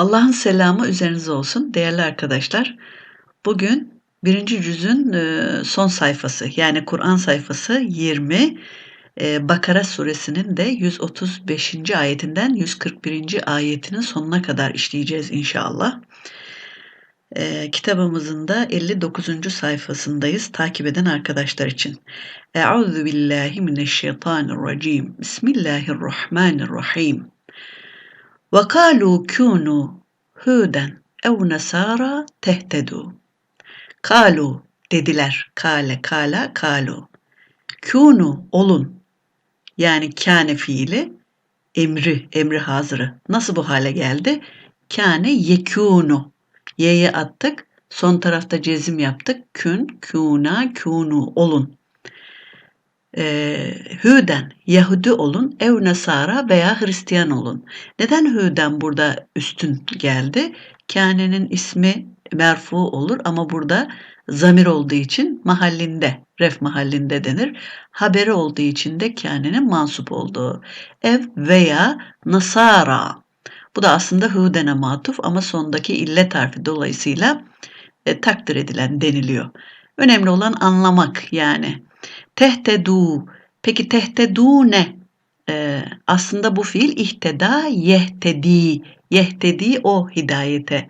Allah'ın selamı üzerinize olsun değerli arkadaşlar. Bugün birinci cüzün e, son sayfası yani Kur'an sayfası 20 e, Bakara suresinin de 135. ayetinden 141. ayetinin sonuna kadar işleyeceğiz inşallah. E, kitabımızın da 59. sayfasındayız takip eden arkadaşlar için. Euzu billahi mineşşeytanirracim. Bismillahirrahmanirrahim. وَقَالُوا كُونُوا هُودًا اَوْ نَسَارَى تَهْتَدُوا Kalu dediler. Kale, kala, kalu. Kunu olun. Yani kâne fiili emri, emri hazırı. Nasıl bu hale geldi? Kâne yekûnu. Y'ye attık. Son tarafta cezim yaptık. Kün, kûna, kûnu olun e, Hüden, Yahudi olun, ev Nasara veya Hristiyan olun. Neden Hüden burada üstün geldi? Kâne'nin ismi merfu olur ama burada zamir olduğu için mahallinde, ref mahallinde denir. Haberi olduğu için de kânenin mansup olduğu. Ev veya Nasara. Bu da aslında Hüden'e matuf ama sondaki illet harfi dolayısıyla e, takdir edilen deniliyor. Önemli olan anlamak yani. Tehtedu. Peki tehtedu ne? Ee, aslında bu fiil ihteda yehtedi. Yehtedi o hidayete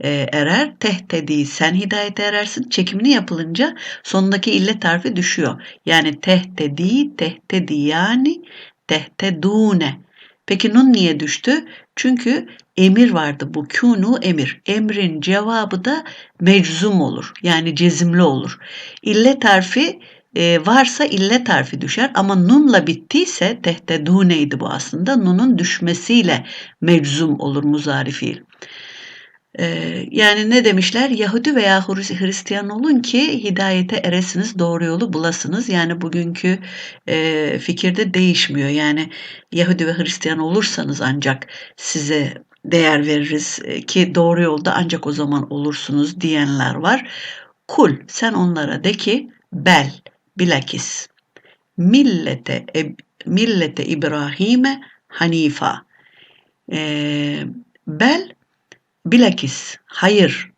e, erer. Tehtedi sen hidayete erersin. Çekimini yapılınca sonundaki illet harfi düşüyor. Yani tehtedi, tehtedi yani tehtedune. Peki nun niye düştü? Çünkü emir vardı bu kunu emir. Emrin cevabı da meczum olur. Yani cezimli olur. İllet harfi e, varsa illet harfi düşer ama nunla bittiyse tehteduneydi bu aslında. Nunun düşmesiyle meczum olur muzari fiil. E, yani ne demişler? Yahudi veya Hristiyan olun ki hidayete eresiniz, doğru yolu bulasınız. Yani bugünkü e, fikirde değişmiyor. Yani Yahudi ve Hristiyan olursanız ancak size değer veririz e, ki doğru yolda ancak o zaman olursunuz diyenler var. Kul sen onlara de ki bel bilakis millete millete İbrahim'e hanifa. E, bel bilakis hayır.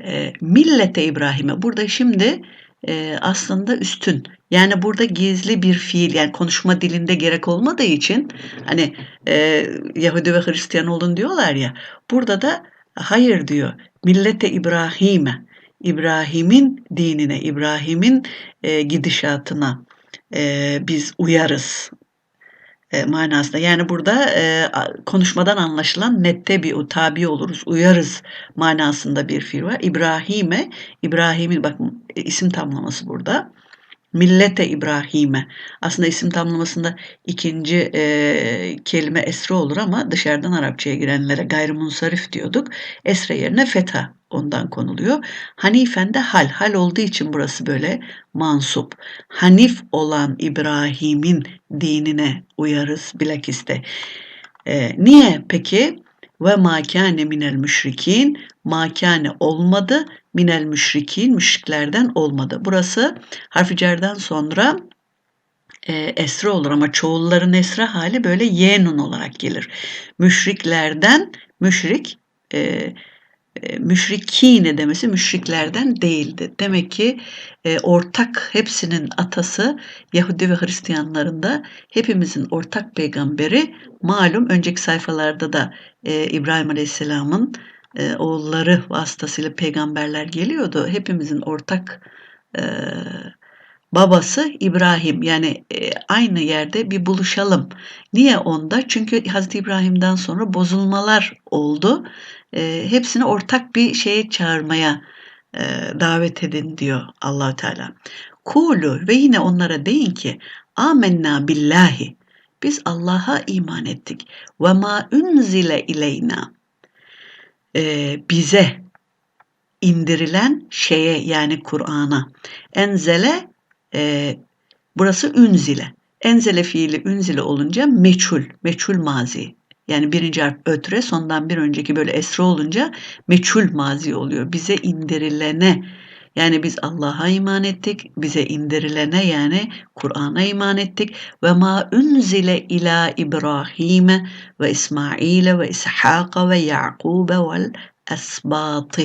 E, millete İbrahim'e. Burada şimdi e, aslında üstün. Yani burada gizli bir fiil yani konuşma dilinde gerek olmadığı için hani e, Yahudi ve Hristiyan olun diyorlar ya burada da hayır diyor. Millete İbrahim'e İbrahim'in dinine, İbrahim'in e, gidişatına e, biz uyarız e, manasında. Yani burada e, konuşmadan anlaşılan nette bir tabi oluruz, uyarız manasında bir fiil var. İbrahim'e, İbrahim'in bakın isim tamlaması burada. Millete İbrahim'e. Aslında isim tamlamasında ikinci e, kelime esre olur ama dışarıdan Arapçaya girenlere gayrimunsarif diyorduk. Esre yerine feta ondan konuluyor. Hanifen de hal. Hal olduğu için burası böyle mansup. Hanif olan İbrahim'in dinine uyarız bilakiste. E, niye peki? Ve makane minel müşrikin makane olmadı minel müşrikin müşriklerden olmadı. Burası harfi cerden sonra e, esra olur ama çoğulların esra hali böyle yenun olarak gelir. Müşriklerden müşrik e, e, müşrikine demesi müşriklerden değildi. Demek ki e, ortak hepsinin atası Yahudi ve Hristiyanlarında hepimizin ortak peygamberi malum önceki sayfalarda da e, İbrahim Aleyhisselam'ın e, oğulları vasıtasıyla peygamberler geliyordu. Hepimizin ortak e, babası İbrahim. Yani e, aynı yerde bir buluşalım. Niye onda? Çünkü Hazreti İbrahim'den sonra bozulmalar oldu. E, hepsini ortak bir şeye çağırmaya e, davet edin diyor allah Teala. Kulu ve yine onlara deyin ki amenna billahi biz Allah'a iman ettik ve ma unzile ileyna e, bize indirilen şeye yani Kur'an'a enzele e, burası ünzile. Enzele fiili ünzile olunca meçhul, meçhul mazi. Yani birinci harf ötre sondan bir önceki böyle esra olunca meçhul mazi oluyor. Bize indirilene Yani biz Allah'a iman ettik, bize indirilene yani Kur'an'a iman ettik ve ma unzile ila İbrahim ve İsmail ve İshak ve Yaqub ve esbatı.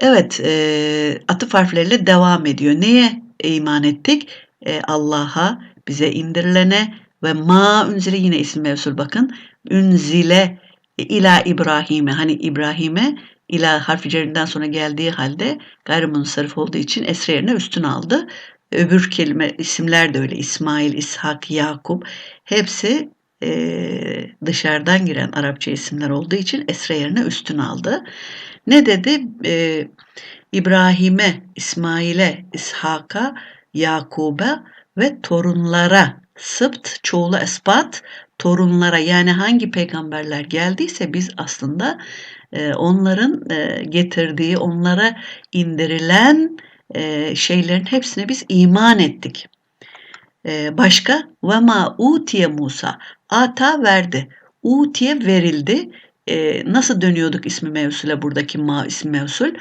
Evet, e, atıf harfleriyle devam ediyor. Neye iman ettik? E, Allah'a, bize indirilene ve ma unzile yine isim mevsul bakın. Unzile ila İbrahim'e hani İbrahim'e ila harfi cerinden sonra geldiği halde gayrimunsarif olduğu için esre yerine üstün aldı. Öbür kelime isimler de öyle. İsmail, İshak, Yakup hepsi e, dışarıdan giren Arapça isimler olduğu için esre yerine üstün aldı. Ne dedi? E, İbrahim'e, İsmail'e, İshak'a, Yakub'a ve torunlara sıpt, çoğulu esbat, torunlara yani hangi peygamberler geldiyse biz aslında e, onların e, getirdiği, onlara indirilen e, şeylerin hepsine biz iman ettik. E, başka ve ma utiye Musa ata verdi. Utiye verildi. E, nasıl dönüyorduk ismi mevsule buradaki ma ismi mevsul?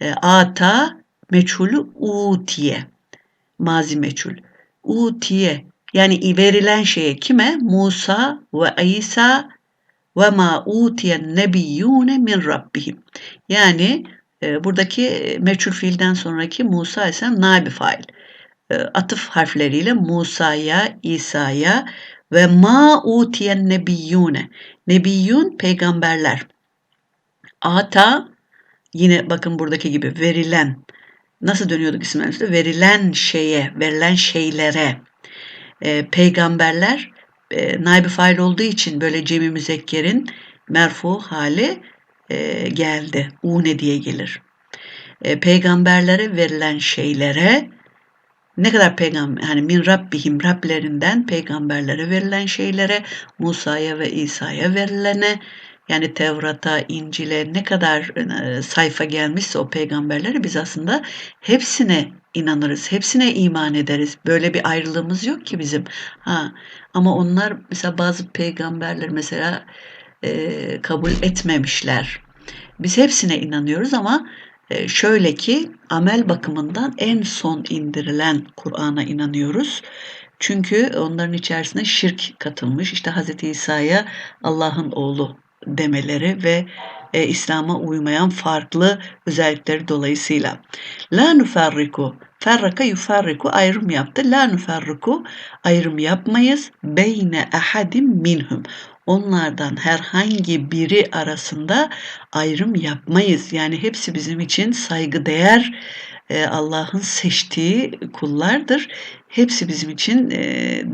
E, ata meçhulü utiye. Mazi meçhul. Utiye yani verilen şeye kime? Musa ve İsa ve ma utiyen nebiyyune min rabbihim. Yani e, buradaki meçhul fiilden sonraki Musa ise nabi fail. E, atıf harfleriyle Musa'ya, İsa'ya ve ma utiyen nebiyyune. Nebiyyun peygamberler. Ata yine bakın buradaki gibi verilen. Nasıl dönüyorduk isimlerimizde? Verilen şeye, verilen şeylere. E, peygamberler e, naibi fail olduğu için böyle cemi müzekkerin merfu hali e, geldi. Une diye gelir. E, peygamberlere verilen şeylere ne kadar peygamber hani min rabbihim Rablerinden peygamberlere verilen şeylere Musa'ya ve İsa'ya verilene yani Tevrat'a, İncil'e ne kadar e, sayfa gelmişse o peygamberlere biz aslında hepsine inanırız, hepsine iman ederiz. Böyle bir ayrılığımız yok ki bizim. Ha, ama onlar mesela bazı peygamberler mesela e, kabul etmemişler. Biz hepsine inanıyoruz ama e, şöyle ki amel bakımından en son indirilen Kur'an'a inanıyoruz. Çünkü onların içerisine şirk katılmış. İşte Hz. İsa'ya Allah'ın oğlu demeleri ve e, İslam'a uymayan farklı özellikleri dolayısıyla. La nufarriku, ferraka yufarriku ayrım yaptı. La nufarriku ayrım yapmayız. Beyne ahadim minhum. Onlardan herhangi biri arasında ayrım yapmayız. Yani hepsi bizim için saygıdeğer e, Allah'ın seçtiği kullardır. Hepsi bizim için e,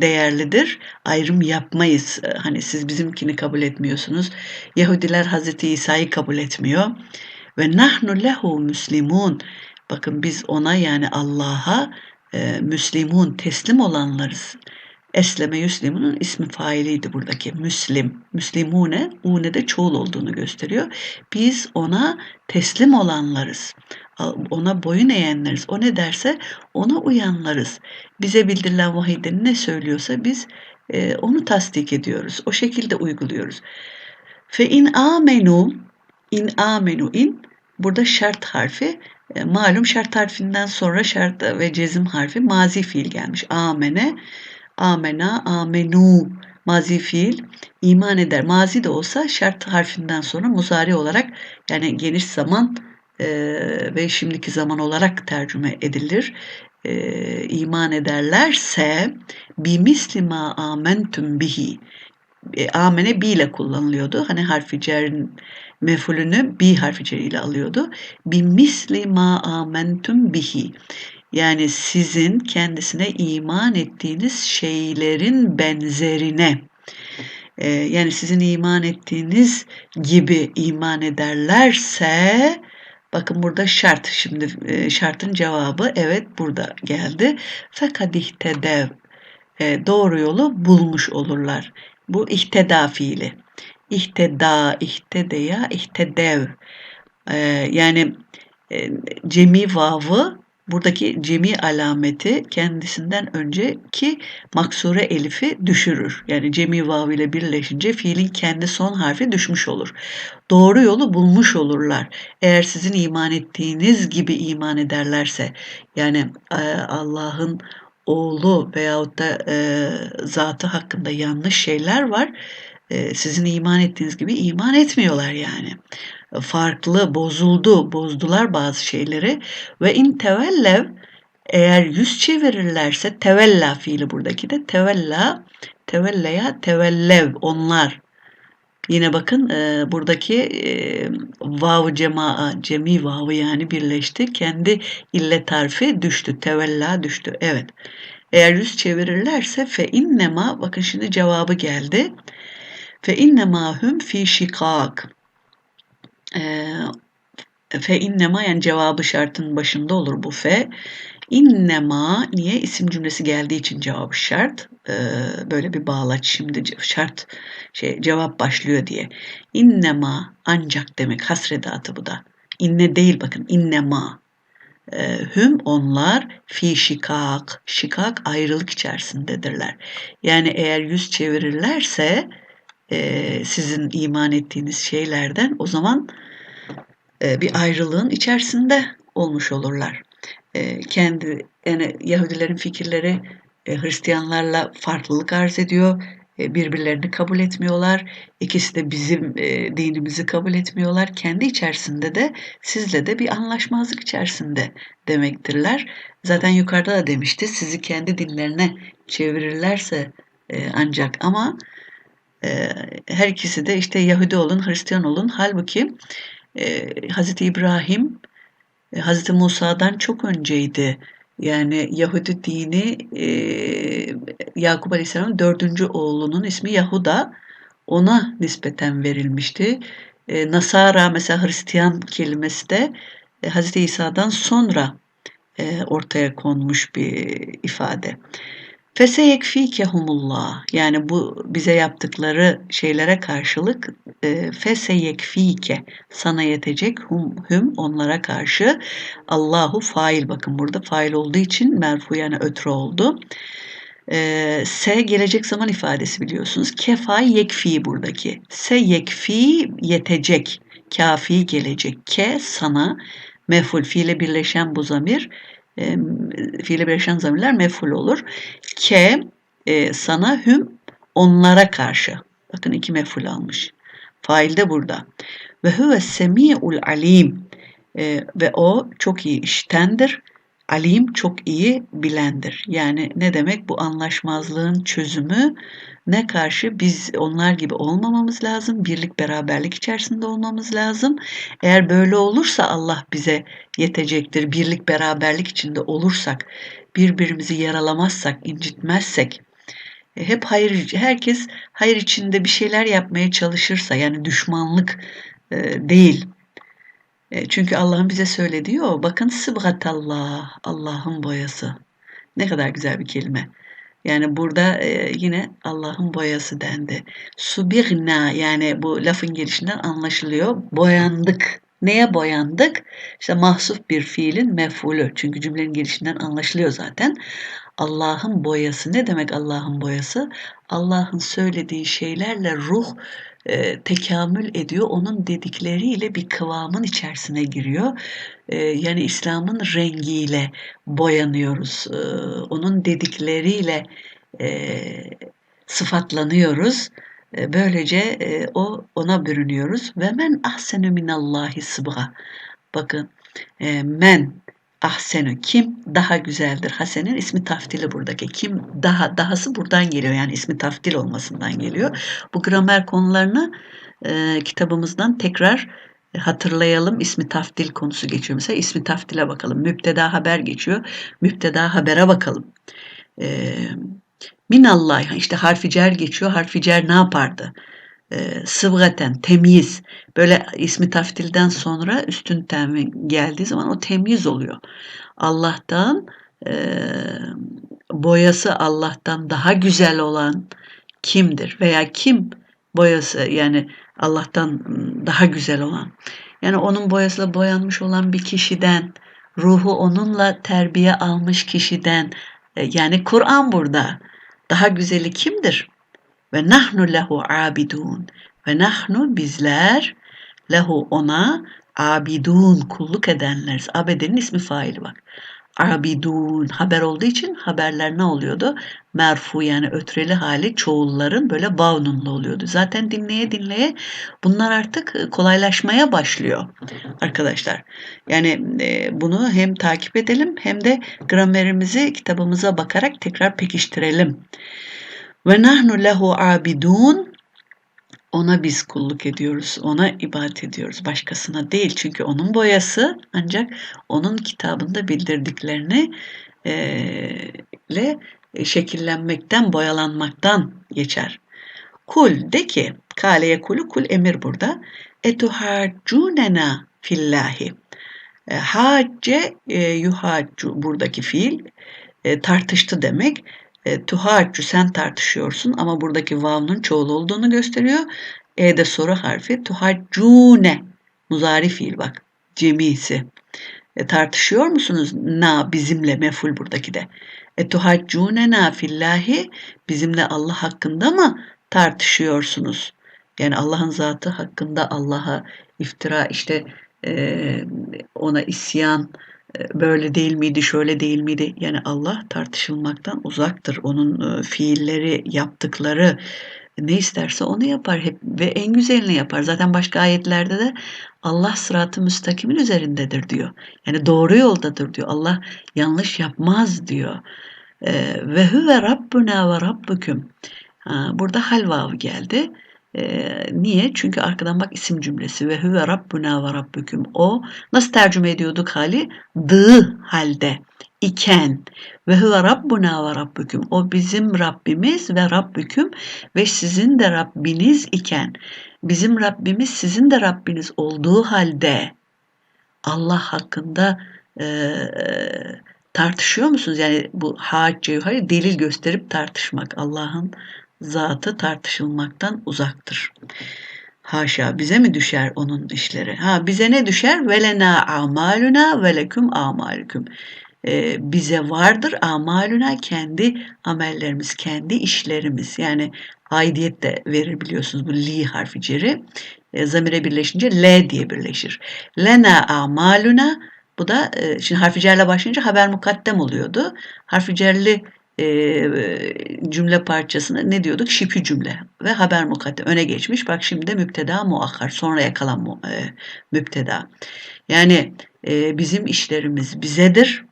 değerlidir. Ayrım yapmayız. E, hani siz bizimkini kabul etmiyorsunuz. Yahudiler Hazreti İsa'yı kabul etmiyor. Ve nahnu lehu müslimun. Bakın biz ona yani Allah'a e, müslimun teslim olanlarız. Esleme Yüslimun'un ismi failiydi buradaki. Müslim, Müslimune, une de çoğul olduğunu gösteriyor. Biz ona teslim olanlarız. Ona boyun eğenleriz. O ne derse ona uyanlarız. Bize bildirilen vahiyde ne söylüyorsa biz e, onu tasdik ediyoruz. O şekilde uyguluyoruz. Fe in amenu, in amenu in, burada şart harfi e, malum şart harfinden sonra şart ve cezim harfi mazi fiil gelmiş. Amene amena, amenu mazi fiil iman eder. Mazi de olsa şart harfinden sonra muzari olarak yani geniş zaman e, ve şimdiki zaman olarak tercüme edilir. E, iman ederlerse bimislima amentum bihi e, amene bi ile kullanılıyordu. Hani harfi cerin mefulünü bi harfi cer ile alıyordu. Bimisli ma amentum bihi. Yani sizin kendisine iman ettiğiniz şeylerin benzerine e, yani sizin iman ettiğiniz gibi iman ederlerse bakın burada şart şimdi e, şartın cevabı evet burada geldi. Fakat ihtedev e, doğru yolu bulmuş olurlar. Bu ihteda fiili. İhteda, ihtedeya, ihtedev. Yani cemi vavı buradaki cemi alameti kendisinden önceki maksure elifi düşürür. Yani cemi vav ile birleşince fiilin kendi son harfi düşmüş olur. Doğru yolu bulmuş olurlar. Eğer sizin iman ettiğiniz gibi iman ederlerse yani e, Allah'ın oğlu veyahut da e, zatı hakkında yanlış şeyler var. E, sizin iman ettiğiniz gibi iman etmiyorlar yani farklı, bozuldu, bozdular bazı şeyleri ve in tevellev eğer yüz çevirirlerse tevella fiili buradaki de tevella, tevelleya tevellev onlar. Yine bakın e, buradaki e, vav cemaa, cemi vavı yani birleşti. Kendi ille tarfi düştü. Tevella düştü. Evet. Eğer yüz çevirirlerse fe innema bakın şimdi cevabı geldi. Fe innema hum fi şikak. E, fe innema yani cevabı şartın başında olur bu fe. İnnema niye isim cümlesi geldiği için cevabı şart. Ee, böyle bir bağlaç şimdi şart şey cevap başlıyor diye. İnnema ancak demek hasredatı bu da. İnne değil bakın innema. Ee, hüm onlar fi şikak. Şikak ayrılık içerisindedirler. Yani eğer yüz çevirirlerse e, sizin iman ettiğiniz şeylerden o zaman e, bir ayrılığın içerisinde olmuş olurlar. E, kendi yani Yahudilerin fikirleri Hristiyanlarla farklılık arz ediyor. Birbirlerini kabul etmiyorlar. İkisi de bizim dinimizi kabul etmiyorlar. Kendi içerisinde de sizle de bir anlaşmazlık içerisinde demektirler. Zaten yukarıda da demişti sizi kendi dinlerine çevirirlerse ancak ama her ikisi de işte Yahudi olun, Hristiyan olun. Halbuki e, Hazreti İbrahim e, Hazreti Musa'dan çok önceydi. Yani Yahudi dini e, Yakup Aleyhisselam'ın dördüncü oğlunun ismi Yahuda. Ona nispeten verilmişti. Nasara mesela Hristiyan kelimesi de Hazreti İsa'dan sonra ortaya konmuş bir ifade. Feseyekfikehumullah yani bu bize yaptıkları şeylere karşılık e, feseyekfike sana yetecek hum hüm onlara karşı Allahu fail bakın burada fail olduğu için merfu yani ötre oldu. E, se gelecek zaman ifadesi biliyorsunuz. Kefa yekfi buradaki. Se yekfi yetecek. Kafi gelecek. Ke sana meful fiile birleşen bu zamir e, fiile birleşen zamirler meful olur. Ke e, sana hüm onlara karşı. Bakın iki meful almış. Fail de burada. Ve huve semi'ul alim. E, ve o çok iyi iştendir. Alim çok iyi bilendir. Yani ne demek bu anlaşmazlığın çözümü ne karşı biz onlar gibi olmamamız lazım. Birlik beraberlik içerisinde olmamız lazım. Eğer böyle olursa Allah bize yetecektir. Birlik beraberlik içinde olursak, birbirimizi yaralamazsak, incitmezsek, e, hep hayır herkes hayır içinde bir şeyler yapmaya çalışırsa yani düşmanlık e, değil e, çünkü Allah'ın bize söylediği o. Bakın sıbgatallah, Allah'ın boyası. Ne kadar güzel bir kelime. Yani burada e, yine Allah'ın boyası dendi. Subirna yani bu lafın gelişinden anlaşılıyor. Boyandık. Neye boyandık? İşte mahsuf bir fiilin mef'ulü. Çünkü cümlenin gelişinden anlaşılıyor zaten. Allah'ın boyası. Ne demek Allah'ın boyası? Allah'ın söylediği şeylerle ruh e, tekamül ediyor. Onun dedikleriyle bir kıvamın içerisine giriyor. E, yani İslam'ın rengiyle boyanıyoruz. E, onun dedikleriyle e, sıfatlanıyoruz. E, böylece e, o ona bürünüyoruz. Ve men ahsenu minallahi sıbga. Bakın e, men ahsenü kim daha güzeldir? Hasen'in ismi taftili buradaki. Kim daha dahası buradan geliyor. Yani ismi taftil olmasından geliyor. Bu gramer konularını e, kitabımızdan tekrar hatırlayalım. İsmi taftil konusu geçiyor. Mesela ismi taftile bakalım. Müpteda haber geçiyor. Müpteda habere bakalım. E, minallah işte harfi cer geçiyor. Harfi cer ne yapardı? E, sıvgaten, temyiz. Böyle ismi taftilden sonra üstün temin geldiği zaman o temyiz oluyor. Allah'tan e, boyası Allah'tan daha güzel olan kimdir? Veya kim boyası yani Allah'tan daha güzel olan. Yani onun boyasıyla boyanmış olan bir kişiden ruhu onunla terbiye almış kişiden e, yani Kur'an burada. Daha güzeli kimdir? Ve nahnu lehu abidun. Ve nahnu bizler lehu ona abidun kulluk edenleriz. Abedenin ismi faili bak. Abidun haber olduğu için haberler ne oluyordu? Merfu yani ötreli hali çoğulların böyle bağnunlu oluyordu. Zaten dinleye dinleye bunlar artık e, kolaylaşmaya başlıyor arkadaşlar. Yani e, bunu hem takip edelim hem de gramerimizi kitabımıza bakarak tekrar pekiştirelim. Ve nahnu lehu abidun ona biz kulluk ediyoruz, ona ibadet ediyoruz, başkasına değil. Çünkü onun boyası ancak onun kitabında bildirdiklerini e, ile şekillenmekten, boyalanmaktan geçer. Kul de ki, kaleye kulu kul emir burada. Etuhaccunena fillahi. E, hacce e, yuhaccu buradaki fiil e, tartıştı demek. E, tuhaccu sen tartışıyorsun ama buradaki vav'nın çoğul olduğunu gösteriyor. E de soru harfi. Tuhaccune muzari fiil bak cemisi. E, tartışıyor musunuz? Na bizimle meful buradaki de. E tuhaccune na fillahi bizimle Allah hakkında mı tartışıyorsunuz? Yani Allah'ın zatı hakkında Allah'a iftira işte e, ona isyan böyle değil miydi, şöyle değil miydi? Yani Allah tartışılmaktan uzaktır. Onun e, fiilleri, yaptıkları ne isterse onu yapar hep ve en güzelini yapar. Zaten başka ayetlerde de Allah sıratı müstakimin üzerindedir diyor. Yani doğru yoldadır diyor. Allah yanlış yapmaz diyor. E, ve huve rabbuna ve rabbukum. Burada hal vav geldi. E, niye? Çünkü arkadan bak isim cümlesi ve huve rabbuna ve rabbüküm. O nasıl tercüme ediyorduk hali? Dı halde iken ve huve rabbuna ve rabbüküm. O bizim Rabbimiz ve Rabbüküm ve sizin de Rabbiniz iken bizim Rabbimiz sizin de Rabbiniz olduğu halde Allah hakkında e, tartışıyor musunuz? Yani bu hacce yukarı delil gösterip tartışmak Allah'ın zatı tartışılmaktan uzaktır. Haşa bize mi düşer onun işleri? Ha bize ne düşer? Velena amaluna ve leküm amalüküm. Ee, bize vardır amaluna kendi amellerimiz, kendi işlerimiz. Yani aidiyet de verir biliyorsunuz bu li harfi ceri. E, zamire birleşince l diye birleşir. Lena amaluna bu da e, şimdi harfi cerle başlayınca haber mukaddem oluyordu. Harfi cerli e, cümle parçasını ne diyorduk? Şipi cümle ve haber mukaddem öne geçmiş. Bak şimdi de müpteda muakkar sonraya kalan mu, e, müpteda. Yani e, bizim işlerimiz bizedir.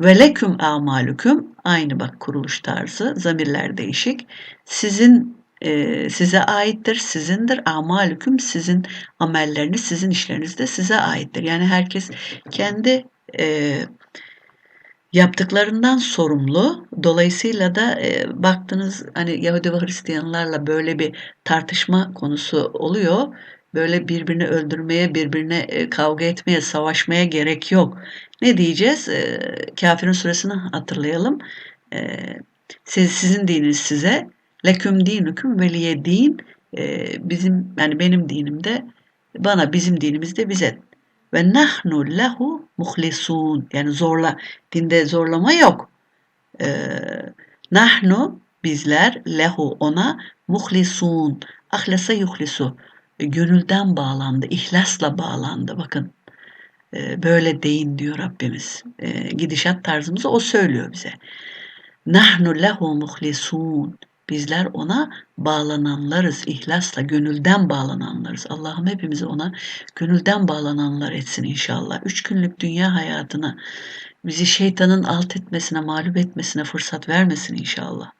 Ve leküm amalüküm aynı bak kuruluş tarzı zamirler değişik. Sizin e, size aittir, sizindir. Amalüküm sizin amelleriniz, sizin işleriniz de size aittir. Yani herkes kendi e, yaptıklarından sorumlu. Dolayısıyla da e, baktınız hani Yahudi ve Hristiyanlarla böyle bir tartışma konusu oluyor. Böyle birbirini öldürmeye, birbirine e, kavga etmeye, savaşmaya gerek yok. Ne diyeceğiz? E, Kafirin suresini hatırlayalım. E, siz, sizin dininiz size. Leküm dinüküm veliye din. E, bizim yani benim dinimde bana bizim dinimizde bize ve nahnu lehu muhlisun. Yani zorla, dinde zorlama yok. Ee, nahnu bizler lehu ona muhlisun. Ahlasa yuhlisu. Gönülden bağlandı, ihlasla bağlandı. Bakın e, böyle deyin diyor Rabbimiz. E, gidişat tarzımızı o söylüyor bize. Nahnu lehu muhlisun. Bizler ona bağlananlarız. ihlasla, gönülden bağlananlarız. Allah'ım hepimizi ona gönülden bağlananlar etsin inşallah. Üç günlük dünya hayatına bizi şeytanın alt etmesine, mağlup etmesine fırsat vermesin inşallah.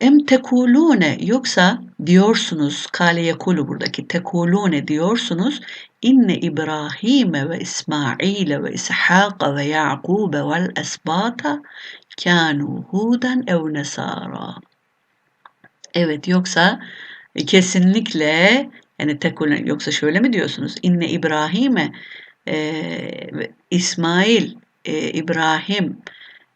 Em tekulune yoksa diyorsunuz kale yekulu buradaki tekulune diyorsunuz inne İbrahim'e ve İsmail'e ve İshak'a ve Ya'kub'e vel esbata kanu huden ev nesara. Evet yoksa e, kesinlikle yani tek yoksa şöyle mi diyorsunuz? İnne İbrahim'e e, İsmail, e, İbrahim,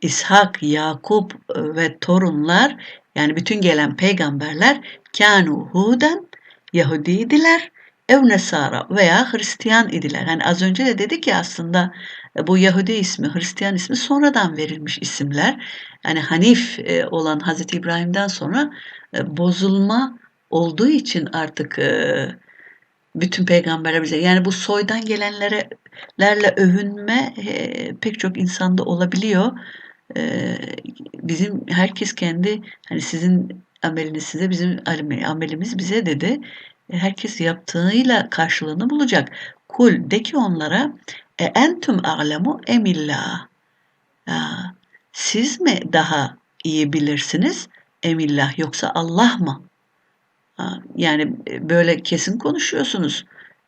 İshak, Yakup e, ve torunlar yani bütün gelen peygamberler kanu huden Yahudiydiler ev Nesara veya Hristiyan idiler. Hani az önce de dedik ya aslında E, bu Yahudi ismi, Hristiyan ismi sonradan verilmiş isimler. Yani Hanif olan Hazreti İbrahim'den sonra e, bozulma olduğu için artık bütün peygamberler bize yani bu soydan gelenlerle övünme pek çok insanda olabiliyor. Bizim herkes kendi hani sizin ameliniz size bizim amelimiz bize dedi. Herkes yaptığıyla karşılığını bulacak. Kul de ki onlara e entüm a'lemu emillah. Siz mi daha iyi bilirsiniz emillah yoksa Allah mı? Yani e, böyle kesin konuşuyorsunuz.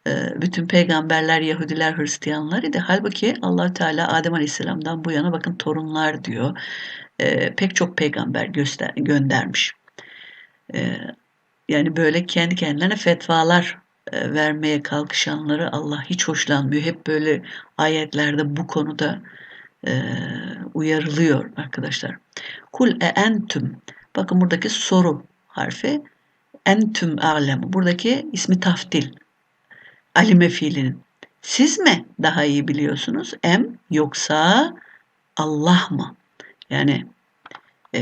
E, bütün peygamberler Yahudiler Hristiyanlar idi. Halbuki allah Teala Adem Aleyhisselam'dan bu yana bakın torunlar diyor. E, pek çok peygamber göster göndermiş. Yani böyle kendi kendilerine fetvalar vermeye kalkışanları Allah hiç hoşlanmıyor. Hep böyle ayetlerde bu konuda e, uyarılıyor arkadaşlar. Kul e entüm. Bakın buradaki soru harfi entüm alem. Buradaki ismi taftil. Alime fiilinin. Siz mi daha iyi biliyorsunuz? Em yoksa Allah mı? Yani e,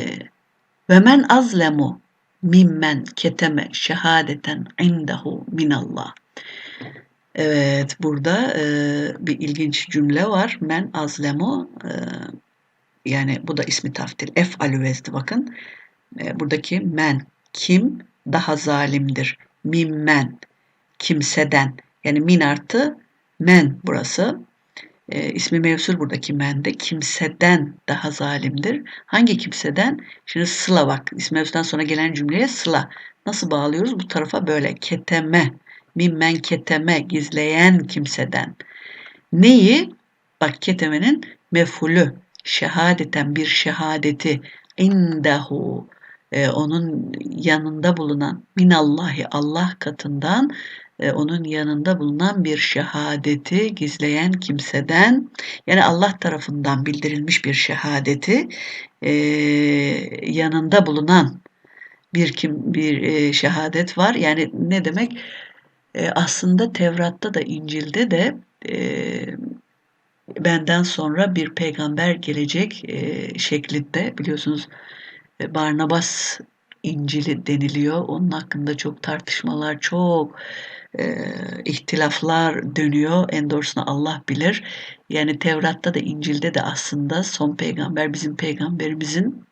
ve men azlemu mimmen keteme şehadeten indehu minallah. Evet burada e, bir ilginç cümle var. Men azlemu e, yani bu da ismi taftil. Ef alüvezdi bakın. E, buradaki men kim daha zalimdir. Mimmen kimseden yani min artı men burası e, ismi mevsul buradaki mende kimseden daha zalimdir. Hangi kimseden? Şimdi sıla bak. İsmi mevsuldan sonra gelen cümleye sıla. Nasıl bağlıyoruz? Bu tarafa böyle keteme, mimmen keteme, gizleyen kimseden. Neyi? Bak ketemenin mefulü, şehadeten bir şehadeti, indahu, e, onun yanında bulunan minallahi Allah katından e, onun yanında bulunan bir şehadeti gizleyen kimseden yani Allah tarafından bildirilmiş bir şehadeti e, yanında bulunan bir kim bir e, şehadet var. Yani ne demek? E, aslında Tevrat'ta da İncil'de de e, benden sonra bir peygamber gelecek e, şeklinde biliyorsunuz Barnabas İncil'i deniliyor. Onun hakkında çok tartışmalar, çok e, ihtilaflar dönüyor. En doğrusunu Allah bilir. Yani Tevrat'ta da İncil'de de aslında son peygamber bizim peygamberimizin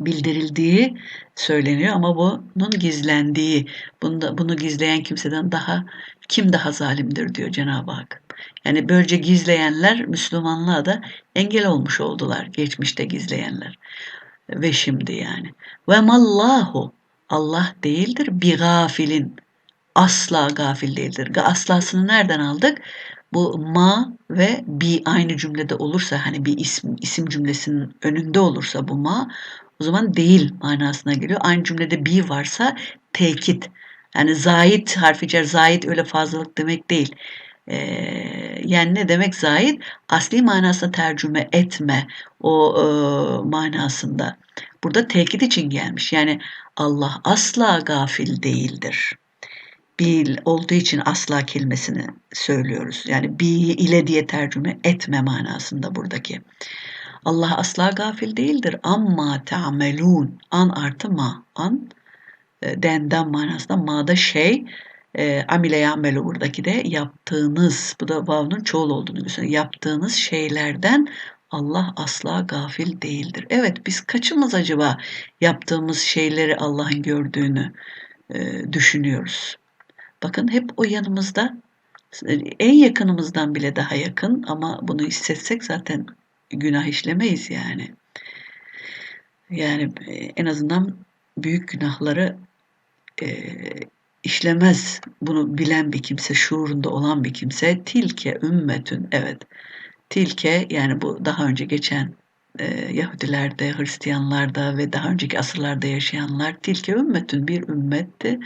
bildirildiği söyleniyor ama bunun gizlendiği, bunu, da, bunu gizleyen kimseden daha kim daha zalimdir diyor Cenab-ı Hak. Yani böylece gizleyenler Müslümanlığa da engel olmuş oldular geçmişte gizleyenler. Ve şimdi yani. Ve mallahu Allah değildir bir gafilin asla gafil değildir. Aslasını nereden aldık? Bu ma ve bi aynı cümlede olursa hani bir isim isim cümlesinin önünde olursa bu ma o zaman değil manasına geliyor. Aynı cümlede bi varsa tekit. Yani zayit harfi cer zayit öyle fazlalık demek değil. Yani ne demek zayit? Asli manasına tercüme etme o e, manasında. Burada tekit için gelmiş. Yani Allah asla gafil değildir bil olduğu için asla kelimesini söylüyoruz. Yani bi ile diye tercüme etme manasında buradaki. Allah asla gafil değildir. Amma ta'melun. An artı ma. An denden manasında ma'da şey e, amile ya'melu buradaki de yaptığınız bu da vav'nın çoğul olduğunu gösteriyor. Yaptığınız şeylerden Allah asla gafil değildir. Evet biz kaçımız acaba yaptığımız şeyleri Allah'ın gördüğünü e, düşünüyoruz. Bakın hep o yanımızda en yakınımızdan bile daha yakın ama bunu hissetsek zaten günah işlemeyiz yani. Yani e, en azından büyük günahları e, işlemez bunu bilen bir kimse, şuurunda olan bir kimse. Tilke ümmetün, evet. Tilke yani bu daha önce geçen e, Yahudilerde, Hristiyanlarda ve daha önceki asırlarda yaşayanlar tilke ümmetün bir ümmetti.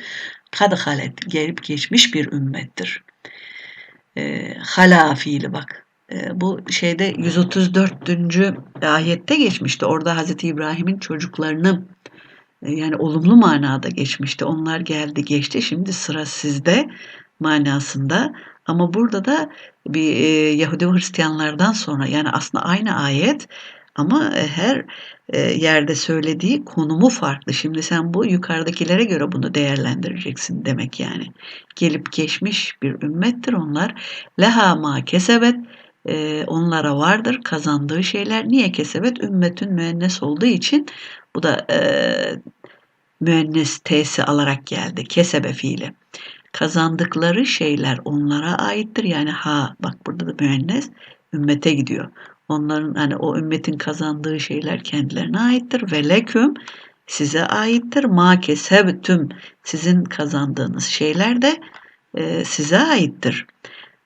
Kad halet gelip geçmiş bir ümmettir. E, hala fiili bak. E, bu şeyde 134. ayette geçmişti. Orada Hazreti İbrahim'in çocuklarını yani olumlu manada geçmişti. Onlar geldi geçti. Şimdi sıra sizde manasında Ama burada da bir e, Yahudi ve Hristiyanlardan sonra yani aslında aynı ayet ama e, her e, yerde söylediği konumu farklı. Şimdi sen bu yukarıdakilere göre bunu değerlendireceksin demek yani. Gelip geçmiş bir ümmettir onlar. Leha ma kesebet e, onlara vardır kazandığı şeyler. Niye kesebet? Ümmetün müennes olduğu için bu da e, müennes t'si alarak geldi. Kesebe fiili. Kazandıkları şeyler onlara aittir. Yani ha bak burada da müennes ümmete gidiyor. Onların hani o ümmetin kazandığı şeyler kendilerine aittir. Ve leküm size aittir. Ma kesebtüm sizin kazandığınız şeyler de e, size aittir.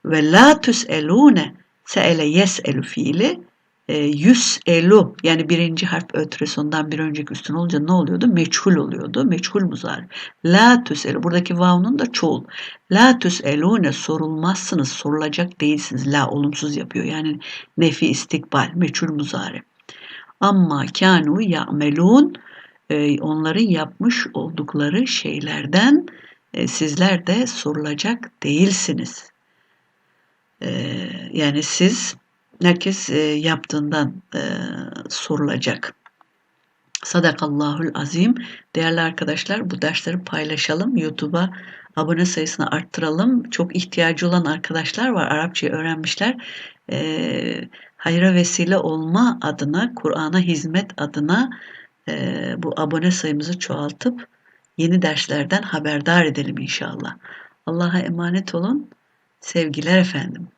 Ve la tüselune se'ele yes'elu fiili e, yüz elu yani birinci harf ötresondan bir önceki üstün olunca ne oluyordu? Meçhul oluyordu. Meçhul muzar. La tüselu buradaki vavunun da çoğul. La tüselune sorulmazsınız, sorulacak değilsiniz. La olumsuz yapıyor. Yani nefi istikbal, meçhul muzari. Amma kanu ya'melun e, onların yapmış oldukları şeylerden e, sizler de sorulacak değilsiniz. E, yani siz herkes e, yaptığından e, sorulacak. Sadakallahul azim. Değerli arkadaşlar bu dersleri paylaşalım. YouTube'a abone sayısını arttıralım. Çok ihtiyacı olan arkadaşlar var. Arapçayı öğrenmişler. E, hayra vesile olma adına, Kur'an'a hizmet adına e, bu abone sayımızı çoğaltıp yeni derslerden haberdar edelim inşallah. Allah'a emanet olun. Sevgiler efendim.